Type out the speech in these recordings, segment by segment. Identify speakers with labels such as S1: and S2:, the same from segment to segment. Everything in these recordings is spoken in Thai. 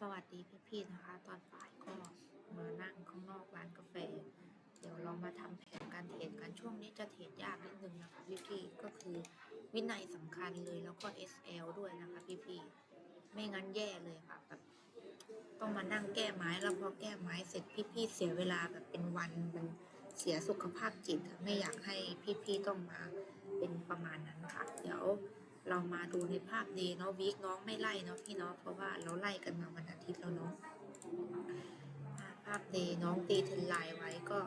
S1: สวัสดีพี่ๆนะคะ ตอนบ่ายก็มานั่งข้างนอกร้านกาแฟ เดี๋ยวเรามาทำแผนการเทรดกันช่วงนี้จะเทรดยากนิดนึงนะคะพี่ๆก็คือวินัยสำคัญเลยแล้วก็ SL ด้วยนะคะพี่ๆไม่งั้นแย่เลยค่ะแบบต้องมานั่งแก้ไม้แล้วพอแก้ไม้เสร็จพี่ๆเสียเวลาแบบเป็นวันมันเสียสุขภาพจิตไม่อยากให้พี่ๆต้องมาเป็นประมาณนั้นค่ะ เดี๋ยว เรามาดูในภาพเดีเนาะวีคน้องไม่ไล่เนาะพี่เนาะเพราะว่าเราไล่กันมาวันอาทิตย์แล้วเนาะอ่าภาพเดีน้องตีเทนไลน์ไว้ก็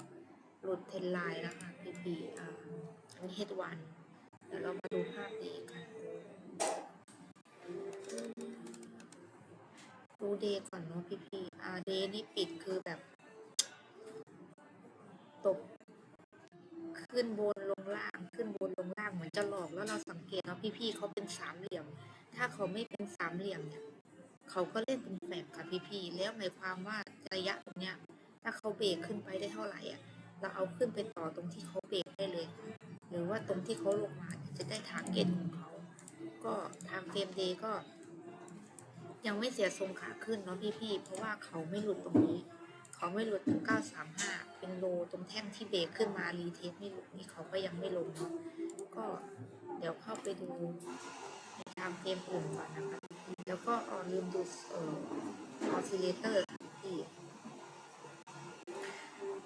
S1: หลุดเทนไลน์แล้วค่ะพี่ปีอ่าอันนี้เฮดวันเดี๋ยวเรามาดูภาพเดีกันดูเดย์ก่อนเนาะพี่พีอ่าเดย์นี่ปิดคือแบบ ตก ขึ้นบนลงล่างขึ้นบนลงล่างเหมือนจะหลอกแล้วเราสังเกตเนาะพี่ๆเขาเป็นสามเหลี่ยม ถ้าเขาไม่เป็นสามเหลี่ยมเนี่ยเขาก็เล่นเป็นแฝกค่ะพี่ๆแล้วหมายความว่าระยะตรงเนี้ยถ้าเขาเบรกขึ้นไปได้เท่าไหร่อะเราเอาขึ้นไปต่อตรงที่เขาเบรกได้เลย หรือว่าตรงที่เขาลงมาจะได้ทาร์เก็ตของเขา ก็ทางเฟรมเดย์ก็ ยังไม่เสียทรงขาขึ้นเนาะพี่ๆเพราะว่าเขาไม่หลุดตรงนี้ เขาไม่หลุดถึง935 เป็นโลตรงแท่งที่เบรกขึ้นมารีเทสไม่หลุดนี่เขาก็ยังไม่ลงเนาะก็เดี๋ยวเข้าไปดูในทางเกมอื่นก่อนนะคะ แล้วก็ออลืมดูเอ่อออซิเลเตอร์ที่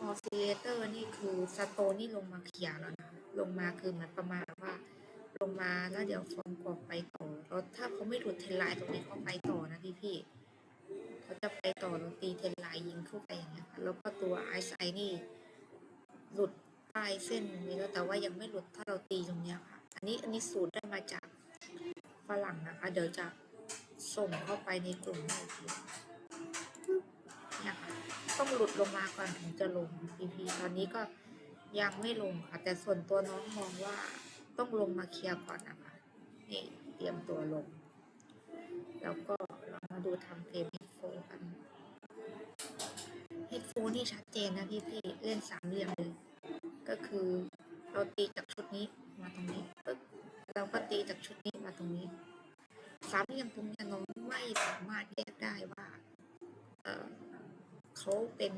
S1: ออซิเลเตอร์นี่คือสโตนนี่ลงมาเคลียร์แล้วนะลงมาคือเหมือนประมาณว่าลงมาแล้วเดี๋ยวฟอร์มกรอบไปต่อแล้วถ้าเขาไม่หลุดเทนไลน์ตรงนี้เขาไปต่อนะพี่พี่ เขาจะไปต่อแล้วตีเทนไลน์ยิงเข้าไปอย่างเงี้ยค่ะแล้วก็ตัวไอซ์ไอนี่หลุดปลายเส้นนี้แล้วแต่ว่ายังไม่หลุดถ้าเราตีตรงเนี้ยค่ะ อันนี้อันนี้สูตรได้มาจากฝรั่งนะคะ เดี๋ยวจะส่งเข้าไปในกลุ่มให้ทีเนี่ยค่ะต้องหลุดลงมาก่อนถึงจะลงพีพีตอนนี้ก็ยังไม่ลงค่ะ แต่ส่วนตัวน้องมองว่าต้องลงมาเคลียร์ก่อนนะคะนี่เตรียมตัวลง แล้วก็เรามาดูทำเกมเโฟกันเฮดโฟนี่ชัดเจนนะพี่พี่เล่นสามเหลี่ยมเลย ก็คือเราตีจากชุดนี้มาตรงนี้ปึ๊บเราก็ตีจากชุดนี้มาตรงนี้ สามเหลี่ยมตรงนี้น้องไม่สามารถแยกได้ว่า เออเขาเป็น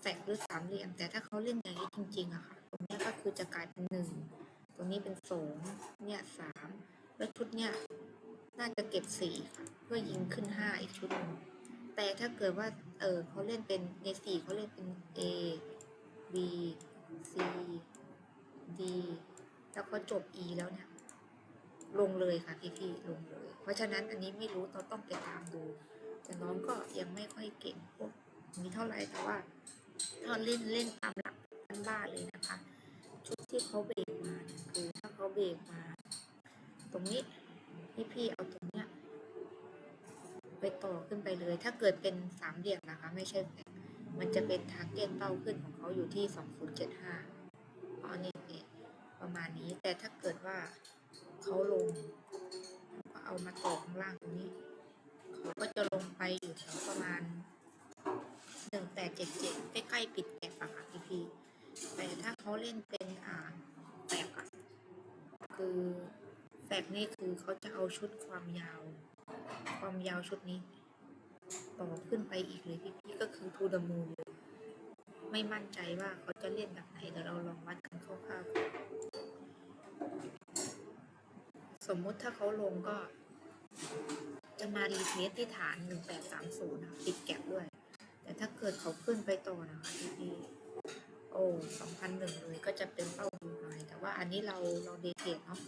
S1: แฟกหรือสามเหลี่ยม แต่ถ้าเขาเล่นอย่างนี้จริง ๆอะค่ะ ตรงนี้ก็คือจะกลายเป็นหนึ่งตรงนี้เป็นสองเนี่ยสามแล้วชุดเนี้ยน่าจะเก็บสี่ค่ะเพื่อยิงขึ้นห้าอีกชุดหนึ่ง แต่ถ้าเกิดว่า เออเขาเล่นเป็นในสี่เขาเล่นเป็น A B C D แล้วก็จบ E แล้วเนี่ย ลงเลยค่ะพี่ๆลงเลย เพราะฉะนั้นอันนี้ไม่รู้เราต้องไปตามดู แต่น้องก็ยังไม่ค่อยเก่งพวกนี้เท่าไหร่แต่ว่าถ้าเล่นเล่นตามหลักบ้านๆเลยนะคะ ชุดที่เขาเบรกมาคือถ้าเขาเบรกมา ตรงนี้พี่พี่เอาตรง ไปต่อขึ้นไปเลย ถ้าเกิดเป็นสามเหลี่ยมนะคะ ไม่ใช่แฟลกมันจะเป็นทางเกนเป้าขึ้นของเขาอยู่ที่สองศูนย์เจ็ดห้าอ๋อนี่นี่ประมาณนี้ แต่ถ้าเกิดว่าเขาลงก็เอามาต่อข้างล่างตรงนี้ เขาก็จะลงไปอยู่แถวประมาณหนึ่งแปดเจ็ดเจ็ดใกล้ๆปิดแกะฝั่งค่ะพี่พีแต่ถ้าเขาเล่นเป็นอ่าแปลกอะคือแฟกนี่คือเขาจะเอาชุดความยาว ความยาวชุดนี้ ต่อขึ้นไปอีกเลยพี่พี่ก็คือทูดมูเลยไม่มั่นใจว่าเขาจะเล่นแบบไหนเดี๋ยวเราลองวัดกันคร่าวๆก่อนสมมุติถ้าเขาลงก็ จะมารีเทสที่ฐาน 1830นะคะปิดแก็บด้วย แต่ถ้าเกิดเขาขึ้นไปต่อนะคะพี่พี่โอ้2001เลยก็จะเป็นเป้าดูหน่อยแต่ว่าอันนี้เราเราเดทเนาะ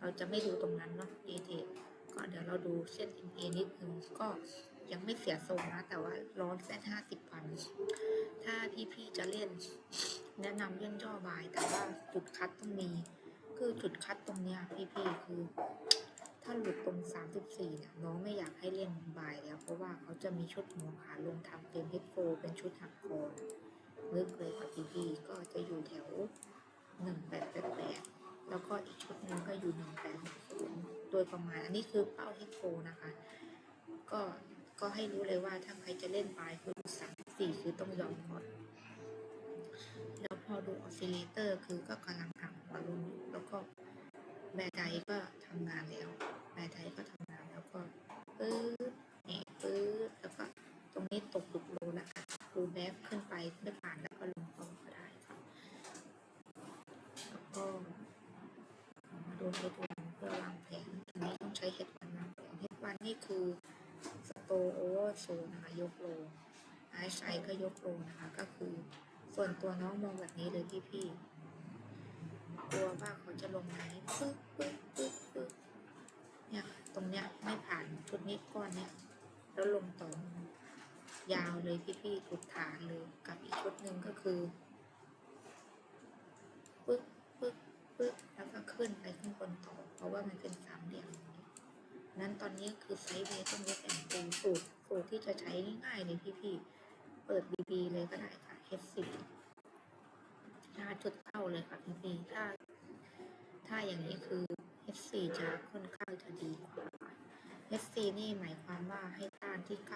S1: เราจะไม่ดูตรงนั้นเนาะดีเทลก็เดี๋ยวเราดูเส้น MA นิดนึงก็ยังไม่เสียทรงนะ แต่ว่าร้อนเส้นห้าสิบพัน ถ้าพี่ๆจะเล่น แนะนำเล่นย่อบาย แต่ว่าจุดคัดต้องมี คือจุดคัดตรงเนี้ยพี่ๆคือ ถ้าหลุดตรงสามสิบสี่เนี่ยน้องไม่อยากให้เล่นบายแล้ว เพราะว่าเขาจะมีชุดหัวขาลงทำเป็นเฮดโฟเป็นชุดหักคอลึกเลยค่ะพี่ๆก็จะอยู่แถวหนึ่งแปดแปดแปดแล้วก็อีกชุดหนึ่งก็อยู่หนึ่งแปด ดยประมาณ อันนี้คือเป้าเฮดโฟนะคะ ก็ก็ให้รู้เลยว่าถ้าใครจะเล่นปลายคือสามสี่คือต้องยอมก่อนแล้วพอดูออสซิเลเตอร์คือก็กำลังหักหัวลงอยู่แล้วก็แบร์ไดก็ทำงานแล้ว แบร์ไดก็ทำงานแล้วก็ปื๊ดนี่ปื๊ดแล้วก็ตรงนี้ตกหลุดโลแล้วค่ะฟูแบ็กขึ้นไปไม่ผ่านแล้วก็ลงต่อก็ได้ค่ะแล้วก็มาดูเฮดวันเพื่อวางแผนทีนี้ต้องใช้เฮดวันวางแผนเฮดวันนี่คือสโต โซนะคะยกโลไอซ์ไอก็ยกโลนะคะ ก็คือส่วนตัวน้องมองแบบนี้เลยพี่พี่ๆกลัวว่าเขาจะลงไหนปึ๊บปึ๊บปึ๊บปึ๊บเนี่ยค่ะตรงเนี้ยไม่ผ่านชุดนี้ก้อนเนี้ยแล้วลงต่อยาวเลยพี่ๆทุกฐานเลยกับอีกชุดหนึ่งก็คือปึ๊บปึ๊บปึ๊บแล้วก็ขึ้นไปข้างบนต่อ เพราะว่ามันเป็นสามเหลี่ยมนั้นตอนนี้คือไซส์เวย์ต้องเล็กแอนด์ปูสูตร สูตรที่จะใช้ง่ายๆเลยพี่ๆ เปิด BB เลยก็ได้ค่ะ H10 หาจุดเข้าเลยค่ะพี่ๆ ถ้า ถ้าอย่างนี้คือ H4 จะค่อนข้างจะดีกว่า H4 นี่หมายความว่าให้ต้านที่ 97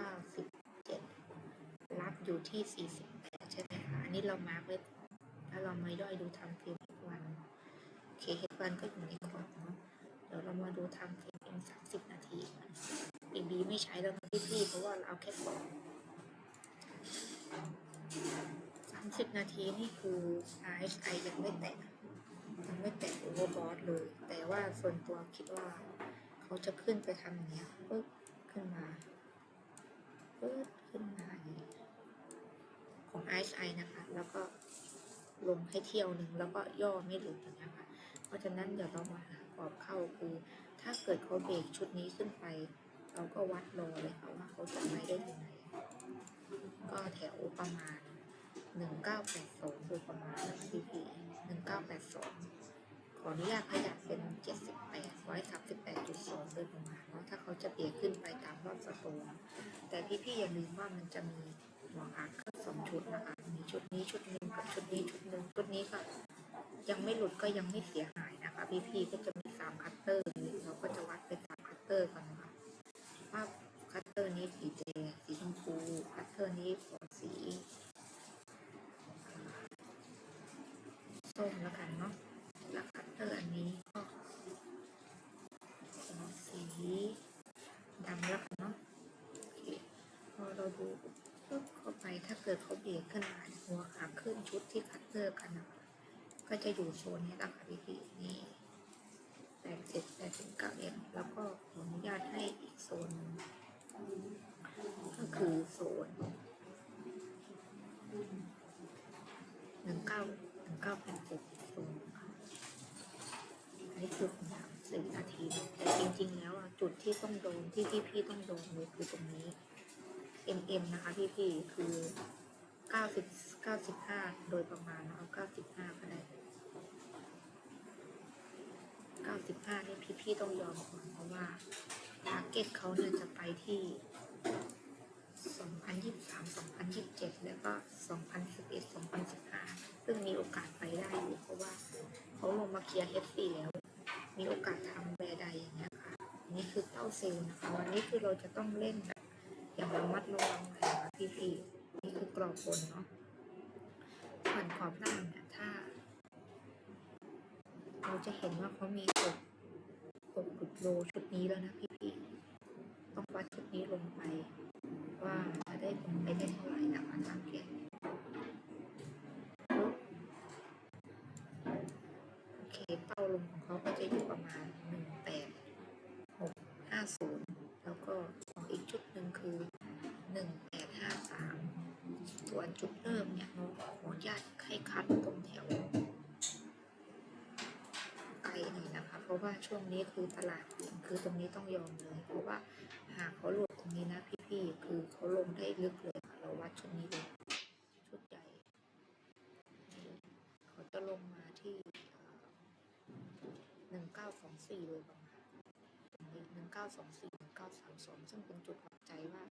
S1: รับอยู่ที่ 48 ใช่ไหมคะ อันนี้เรามาร์กไว้ถ้าเรามาย่อยดูทำฟิลวันโอเคดวัก็อยู่ในกรอบเนาะ เดี๋ยวเรามาดูทำฟิล M30 ไม่ใช้แล้วนะพี่ๆเพราะว่าเราเอาแค่กรอบ30นาทีนี่คือ RSI ยังไม่แตะยังไม่แตะโอเวอร์บอทเลย แต่ว่าส่วนตัวคิดว่า เขาจะขึ้นไปทำอย่างเงี้ยปึ๊บขึ้นมาปึ๊บขึ้นมาอย่างนี้ของ RSI นะคะ แล้วก็ลงให้เที่ยวหนึ่งแล้วก็ย่อไม่หลุดอย่างเงี้ยค่ะเพราะฉะนั้นเดี๋ยวเรามาหากรอบเข้าคือ ถ้าเกิดเขาเบรกชุดนี้ขึ้นไป เราก็วัดรอเลยค่ะว่าเขาจะไปได้ถึงไหนก็แถวประมาณ 1982โดยประมาณนะคะพี่พี่1982 ขออนุญาตขยับเป็น 78 138.2โดยประมาณเนาะถ้าเขาจะเบรกขึ้นไปตามรอบสโตนแต่พี่ๆอย่าลืมว่ามันจะมีหัวหางก็สองชุดนะคะ มีชุดนี้ชุดหนึ่งกับชุดนี้ชุดหนึ่งชุดนี้ก็ยังไม่หลุดก็ยังไม่เสียหายนะคะ พี่ๆก็จะมีสามคัตเตอร์เราก็จะวัดไปตามคัตเตอร์กันนะคะ ว่าคัตเตอร์นี้สีแดงสีชมพูคัตเตอร์นี้สีส้มแล้วกันเนาะแล้วคัตเตอร์อันนี้ก็ขอสีดำแล้วกันเนาะพอเราดูปุ๊บเข้าไปถ้าเกิดเขาเบรกขึ้นมาหัวขาขึ้นชุดที่คัตเตอร์กันนะก็จะอยู่โซนนี้แหละค่ะพี่พี่ๆนี่ ดเจ็ดแปดถึงเก้าเอ็มแล้วก็ขออนุญาตให้อีกโซนก็คือโซนหนึ่งเก้าหนึ่งเก้าแปดเจ็ดศูนย์ค่ะอันนี้คือคำถามสี่นาที แต่จริงๆแล้วอะจุดที่ต้องโดนที่พี่ๆต้องโดนเลยคือตรงนี้ MM นะคะพี่ๆคือเก้าสิบเก้าสิบห้าโดยประมาณนะเอาเก้าสิบห้าก็ได้ เก้าสิบห้านี่พี่ๆต้องยอมก่อนเพราะว่าทาร์เก็ตเขาเนี่ยจะไปที่ 2023 2027 แล้วก็ 2011 2015 ซึ่งมีโอกาสไปได้อยู่เพราะว่าเขาลงมาเคลียร์ F4 แล้ว มีโอกาสทำแบรใดอย่างเงี้ยค่ะนี่คือเต้าเซลล์นะคะ วันนี้คือเราจะต้องเล่นแบบอย่างระมัดระวังเลยนะคะพี่ๆนี่คือกรอบบนเนาะส่วนขอบล่างเนี่ย เราจะเห็นว่าเขามีตกตกหลุดโลชุดนี้แล้วนะพี่ๆต้องวัดชุดนี้ลงไป ว่าจะได้ผลไปได้เท่าไหร่นะคะทางเกตโอเคเป้าลงของเขาก็จะอยู่ประมาณหนึ่งแปดหกห้าศูนย์แล้วก็ของอีกจุดหนึ่งคือหนึ่งแปดห้าสามส่วนจุดเริ่มเนี่ยเราขออนุญาตให้คัดตรงแถว ไกลหน่อยนะคะ เพราะ ว่าช่วงนี้คือตลาดเปลี่ยนคือตรงนี้ต้องยอมเลย เพราะว่าหากเขาหลุดตรงนี้นะพี่ๆคือเขาลงได้ลึกเลยเราวัดชุดนี้เลยชุดใหญ่เขาจะลงมาที่หนึ่งเก้าสองสี่เลยประมาณหนึ่งเก้าสองสี่หนึ่งเก้าสามสองซึ่งเป็นจุดวัดใจว่า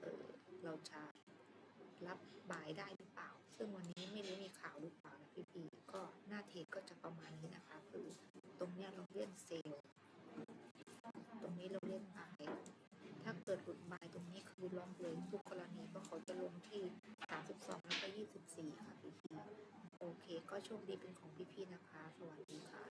S1: เออเราจะรับบ่ายได้หรือเปล่า ซึ่งวันนี้ไม่รู้มีข่าวหรือเปล่านะพี่ๆก็หน้าเทรดก็จะประมาณนี้นะคะ คือตรงเนี้ยเรา เล่นเซลล์ตรงนี้เราเล่นบาย ถ้าเกิดหลุดบายตรงนี้คือลองเลยทุกกรณีก็เขาจะลงที่ 32 แล้วก็ 24 ค่ะพี่ๆโอเค ก็โชคดีเป็นของ